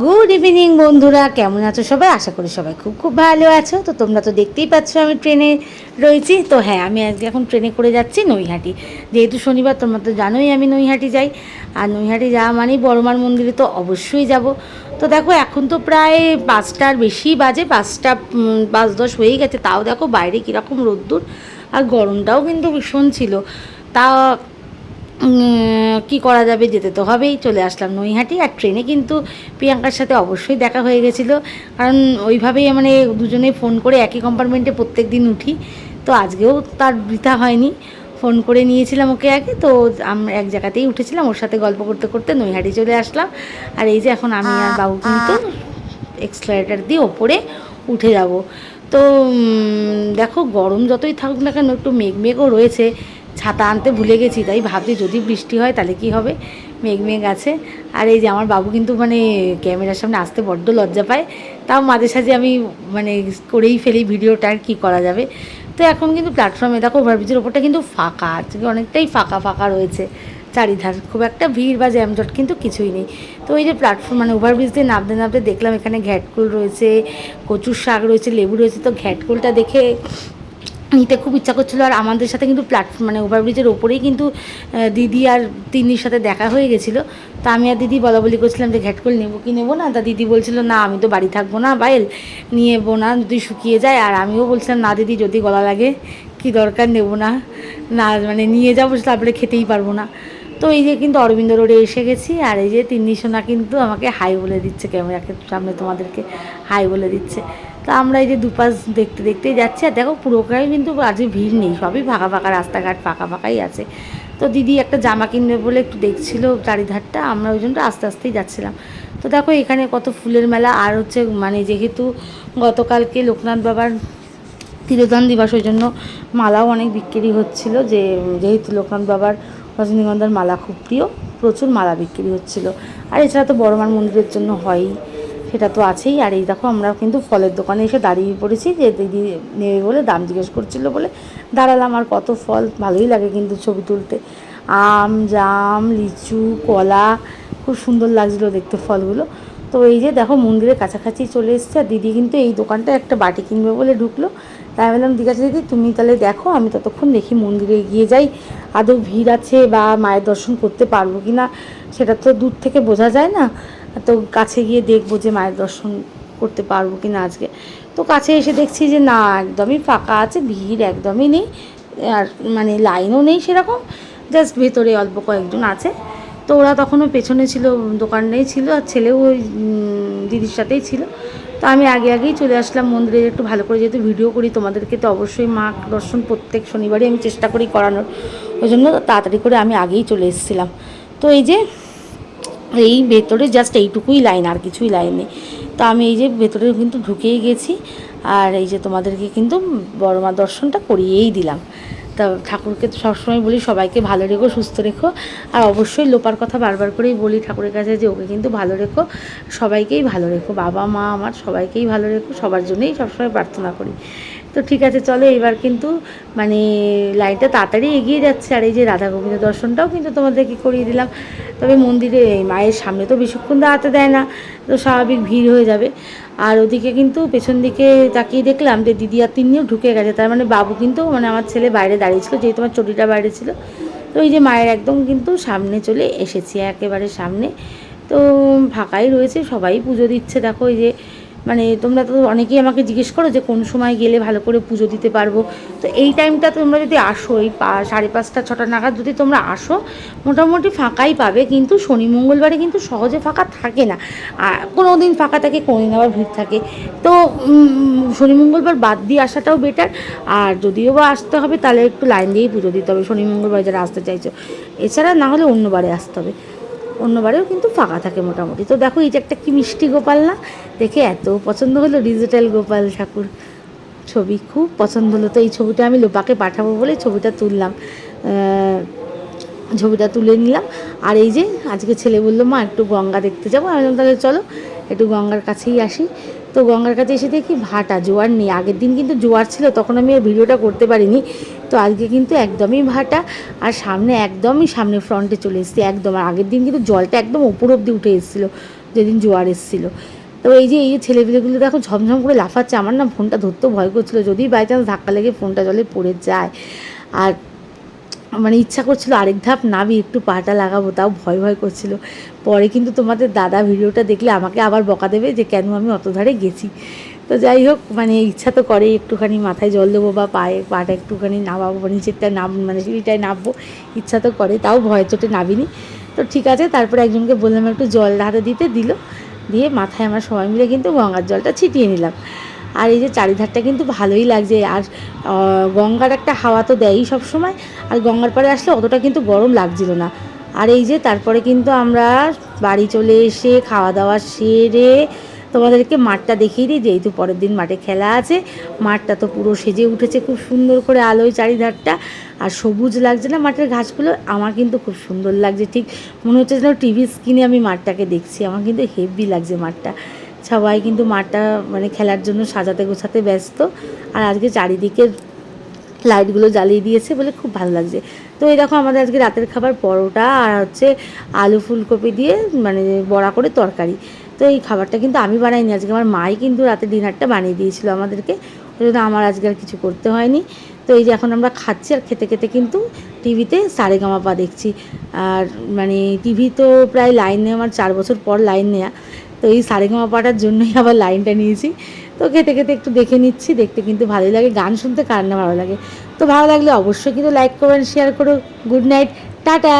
Good evening বন্ধুরা। কেমন আছো সবাই? আশা করি সবাই খুব খুব ভালো আছো। তো তোমরা তো দেখতেই পাচ্ছ আমি ট্রেনে রয়েছি। তো হ্যাঁ আমি আজকে এখন ট্রেনে করে যাচ্ছি নৈহাটি। যেহেতু শনিবার, তোমরা তো জানোই আমি নৈহাটি যাই। আর নৈহাটি যাওয়া মানেই বড়মার মন্দিরে তো অবশ্যই যাব। তো দেখো, এখন তো প্রায় পাঁচটার বেশি বাজে। পাঁচটা পাঁচ দশ হয়েই গেছে। তাও দেখো বাইরে কীরকম রোদ্দুর। আর গরমটাও কিন্তু ভীষণ ছিল। তা কি করা যাবে যেতে তো হবেই চলে আসলাম নৈহাটি আর ট্রেনে কিন্তু প্রিয়াঙ্কার সাথে অবশ্যই দেখা হয়ে গেছিল। কারণ ওইভাবেই মানে দুজনে ফোন করে একই কম্পার্টমেন্টে প্রত্যেক দিন উঠি তো আজকেও তার বৃথা হয়নি। ফোন করে নিয়েছিলাম ওকে আগে তো আমরা এক জায়গাতেই উঠেছিলাম ওর সাথে গল্প করতে করতে নৈহাটি চলে আসলাম। আর এই যে এখন আমি আর বাবু কিন্তু এক্সলারেটার দিয়ে ওপরে উঠে যাব। তো দেখো গরম যতই থাকুক না কেন একটু মেঘ মেঘও রয়েছে। ছাতা আনতে ভুলে গেছি, তাই ভাবছি যদি বৃষ্টি হয় তাহলে কি হবে? মেঘ মেঘ আছে। আর এই যে আমার বাবু কিন্তু মানে ক্যামেরার সামনে আসতে বড্ড লজ্জা পায়। তাও মাঝে সাঝে আমি মানে করেই ফেলি ভিডিওটা আর কী করা যাবে। তো এখন কিন্তু প্ল্যাটফর্মে দেখো ওভারব্রিজের ওপরটা কিন্তু ফাঁকা আজকে অনেকটাই ফাঁকা ফাঁকা রয়েছে। চারিধার খুব একটা ভিড় বা জ্যামজট কিন্তু কিছুই নেই। তো ওই যে প্ল্যাটফর্ম মানে ওভারব্রিজ দিয়ে নামতে নামতে দেখলাম এখানে ঘ্যাটকুল রয়েছে, কচুর শাক রয়েছে, লেবু রয়েছে, তো ঘ্যাটকুলটা দেখে নিতে খুব ইচ্ছা করছিল আর আমাদের সাথে কিন্তু প্ল্যাটফর্ম মানে ওভারব্রিজের ওপরেই কিন্তু দিদি আর তিন্নির সাথে দেখা হয়ে গেছিল। তা আমি আর দিদি বলা বলি করছিলাম যে ঘ্যাটকুল নেব কি নেব না? তা দিদি বলছিল, না, আমি তো বাড়ি থাকব না, বাইল, নিয়ে নেব না, যদি শুকিয়ে যায়। আর আমিও বলছিলাম, না দিদি, যদি গলা লাগে, কি দরকার, নেব না। না মানে নিয়ে যাব, তারপরে খেতেই পারব না। তো এই যে কিন্তু অরবিন্দ রোডে এসে গেছি, আর এই যে তিন্নি সোনা কিন্তু আমাকে হাই বলে দিচ্ছে, ক্যামেরাকে সামনে তোমাদেরকে হাই বলে দিচ্ছে। তো আমরা এই যে দুপাশ দেখতে দেখতেই যাচ্ছি, আর দেখো পুরোটাই কিন্তু আজকে ভিড় নেই, সবই ফাঁকা ফাঁকা রাস্তাঘাট, ফাঁকা ফাঁকাই আছে। তো দিদি একটা জামা কিনবে বলে একটু দেখছিল চারিধারটা, আমরা ওই জন্য আস্তে আস্তেই যাচ্ছিলাম। তো দেখো এখানে কত ফুলের মেলা, আর হচ্ছে মানে যেহেতু গতকালকে লোকনাথ বাবার তিরোধান দিবস, ওই জন্য মালাও অনেক বিক্রি হচ্ছিল, যে যেহেতু লোকনাথ বাবার রজনীগন্ধার মালা খুব প্রিয়, প্রচুর মালা বিক্রি হচ্ছিল। আর এছাড়া তো বড়মার মন্দিরের জন্য হয়ই। সেটা তো আছেই। আর এই দেখো আমরা কিন্তু ফলের দোকানে এসে দাঁড়িয়ে পড়েছি যে দিদি নেবে বলে, দাম জিজ্ঞেস করছিল বলে। দাঁড়ালাম আর কত ফল, ভালোই লাগে কিন্তু ছবি তুলতে। আম, জাম, লিচু, কলা, খুব সুন্দর লাগছিল দেখতে ফলগুলো। তো এই যে দেখো মন্দিরের কাছাকাছি চলে এসছে, আর দিদি কিন্তু এই দোকানটা একটা বাটি কিনবে বলে ঢুকলো। তাই বললাম দিদি দিদি, তুমি তাহলে দেখো, আমি ততক্ষণ দেখি মন্দিরে গিয়ে যাই। আদৌ ভিড় আছে বা মায়ের দর্শন করতে পারব কি না সেটা তো দূর থেকে বোঝা যায় না। তো কাছে গিয়ে দেখব যে মায়ের দর্শন করতে পারব কি না আজকে। তো কাছে এসে দেখছি যে না, একদমই ফাঁকা আছে, ভিড় একদমই নেই, আর মানে লাইনও নেই সেরকম জাস্ট ভেতরে অল্প কয়েকজন আছে। তো ওরা তখনও পেছনে ছিল দোকানেই ছিল, আর ছেলেও ওই দিদির সাথেই ছিল। তো আমি আগে আগেই চলে আসলাম মন্দিরে একটু ভালো করে যেহেতু ভিডিও করি, তোমাদেরকে তো অবশ্যই মা দর্শন প্রত্যেক শনিবারই আমি চেষ্টা করি করানোর। ওই জন্য তাড়াতাড়ি করে আমি আগেই চলে এসেছিলাম। তো এই যে এই ভেতরে জাস্ট এইটুকুই লাইন আর কিছুই লাইন নেই। তো আমি এই যে ভেতরে কিন্তু ঢুকেই গেছি, আর এই যে তোমাদেরকে কিন্তু বড় মা দর্শনটা করিয়েই দিলাম। তা ঠাকুরকে তো সবসময় বলি, সবাইকে ভালো রেখো, সুস্থ রেখো, আর অবশ্যই লোপার কথা বারবার করেই বলি ঠাকুরের কাছে যে, ওকে কিন্তু ভালো রেখো, সবাইকেই ভালো রেখো, বাবা, মা আমার সবাইকেই ভালো রেখো, সবার জন্যই সবসময় প্রার্থনা করি। তো ঠিক আছে, চলো এবার কিন্তু মানে লাইনটা তাড়াতাড়ি এগিয়ে যাচ্ছে। আর এই যে রাধা গোবিন্দ দর্শনটাও কিন্তু তোমাদেরকে করিয়ে দিলাম। তবে মন্দিরে মায়ের সামনে তো বেশিক্ষণ দাঁড়াতে দেয় না, তো স্বাভাবিক ভিড় হয়ে যাবে। আর ওদিকে কিন্তু পেছন দিকে তাকিয়ে দেখলাম যে দিদি আর তিনিও ঢুকে গেছে। তার মানে বাবু কিন্তু মানে আমার ছেলে বাইরে দাঁড়িয়েছিল যেহেতু আমার চটিটা বাইরে ছিল। তো এই যে মায়ের একদম কিন্তু সামনে চলে এসেছি, একেবারে সামনে। তো ফাঁকাই রয়েছে, সবাই পুজো দিচ্ছে। দেখো এই যে মানে তোমরা তো অনেকেই আমাকে জিজ্ঞেস করো যে কোন সময় গেলে ভালো করে পুজো দিতে পারব। তো এই টাইমটা তোমরা যদি আসো, এই সাড়ে পাঁচটা, ছটা নাগাদ যদি তোমরা আসো, মোটামুটি ফাঁকাই পাবে। কিন্তু শনি, মঙ্গলবারে কিন্তু সহজে ফাঁকা থাকে না। কোনো দিন ফাঁকা থাকে কোনো দিন আবার ভিড় থাকে। তো শনি, মঙ্গলবার বাদ দিয়ে আসাটাও বেটার আর যদিও বা আসতে হবে, তাহলে একটু লাইন দিয়েই পুজো দিতে হবে। শনি, মঙ্গলবার যারা আসতে চাইছো। এছাড়া না হলে অন্যবারে আসতে হবে। অন্যবারেও কিন্তু ফাঁকা থাকে মোটামুটি। তো দেখো, এই যে একটা কি মিষ্টি গোপাল না? দেখে এত পছন্দ হলো ডিজিটাল গোপাল ঠাকুর ছবি। খুব পছন্দ হলো। তো এই ছবিটা আমি লোপাকে পাঠাবো বলে ছবিটা তুললাম। ছবিটা তুলে নিলাম। আর এই যে, আজকে ছেলে বলল, মা, একটু গঙ্গা দেখতে যাব। আমি তাহলে চলো, একটু গঙ্গার কাছেই আসি। তো গঙ্গার কাছে এসে দেখি ভাটা, জোয়ার নেই। আগের দিন কিন্তু জোয়ার ছিল, তখন আমি আর ভিডিওটা করতে পারিনি। তো আজকে কিন্তু একদমই ভাটা আর সামনে একদমই সামনে ফ্রন্টে চলে এসেছি, একদম। আর আগের দিন কিন্তু জলটা একদম উপর অব্দি উঠে এসেছিল, যেদিন জোয়ার এসেছিল। তো এই যে এই যে ছেলেপিলেগুলো দেখো ঝমঝম করে লাফাচ্ছে, আমার না ফোনটা ধরতেও ভয় করছিল যদি বাই চান্স ধাক্কা লেগে ফোনটা জলে পড়ে যায়। আর মানে ইচ্ছা করছিল আরেক ধাপ নাবি একটু পাটা লাগাবো, তাও ভয় ভয় করছিল। পরে কিন্তু তোমাদের দাদা ভিডিওটা দেখলে আমাকে আবার বকা দেবে যে, কেন আমি অত ধারে গেছি? তো যাই হোক মানে ইচ্ছা তো করে একটুখানি মাথায় জল দেবো বা পায়ে পাটা একটুখানি নামাবো বা নিচেরটা নাম মানে সিঁড়িটায় নামবো, ইচ্ছা তো করে, তাও ভয় চোটে নাবিনি তো ঠিক আছে, তারপরে একজনকে বললাম একটু জল হাতে দিতে, দিল, দিয়ে মাথায় আমরা সবাই মিলে কিন্তু গঙ্গার জলটা ছিটিয়ে নিলাম। আর এই যে চারিধারটা কিন্তু ভালোই লাগছে। আর গঙ্গার একটা হাওয়া তো দেয়ই সবসময়। আর গঙ্গার পাড়ে আসলে অতটা কিন্তু গরম লাগছিল না। আর এই যে তারপরে কিন্তু আমরা বাড়ি চলে এসে খাওয়া দাওয়া সেরে তোমাদেরকে মাঠটা দেখিয়ে দিই। যেহেতু পরের দিন মাঠে খেলা আছে, মাঠটা তো পুরো সেজে উঠেছে খুব সুন্দর করে আলোয় চারিধারটা। আর সবুজ লাগছে না মাঠের ঘাসগুলো? আমার কিন্তু খুব সুন্দর লাগছে। ঠিক মনে হচ্ছে যেন টিভি স্ক্রিনে আমি মাঠটাকে দেখছি। আমার কিন্তু হেভি লাগছে মাঠটা। সবাই কিন্তু মাঠটা মানে খেলার জন্য সাজাতে গোছাতে ব্যস্ত। আর আজকে চারিদিকে লাইটগুলো জ্বালিয়ে দিয়েছে বলে খুব ভালো লাগছে। তো এই দেখো আমাদের আজকে রাতের খাবার পরোটা আর হচ্ছে আলু ফুলকপি দিয়ে মানে বড়া করে তরকারি। তো এই খাবারটা কিন্তু আমি বানাইনি, আজকে আমার মাই কিন্তু রাতে ডিনারটা বানিয়ে দিয়েছিল আমাদেরকে। ওই জন্য আমার আজকে আর কিছু করতে হয়নি। তো এই যে এখন আমরা খাচ্ছি আর খেতে খেতে কিন্তু টিভিতে সারেগামাপা দেখছি। আর মানে টিভি তো প্রায় লাইন নেওয়া আমার চার বছর পর লাইন নেওয়া তো এই সারেগামা পাটার জন্যই আবার লাইনটা নিয়েছি। তো খেতে খেতে একটু দেখে নিচ্ছি, দেখতে কিন্তু ভালোই লাগে, গান শুনতে কার না ভালো লাগে। তো ভালো লাগলে অবশ্যই কিন্তু লাইক করবেন শেয়ার করো গুড নাইট টাটা!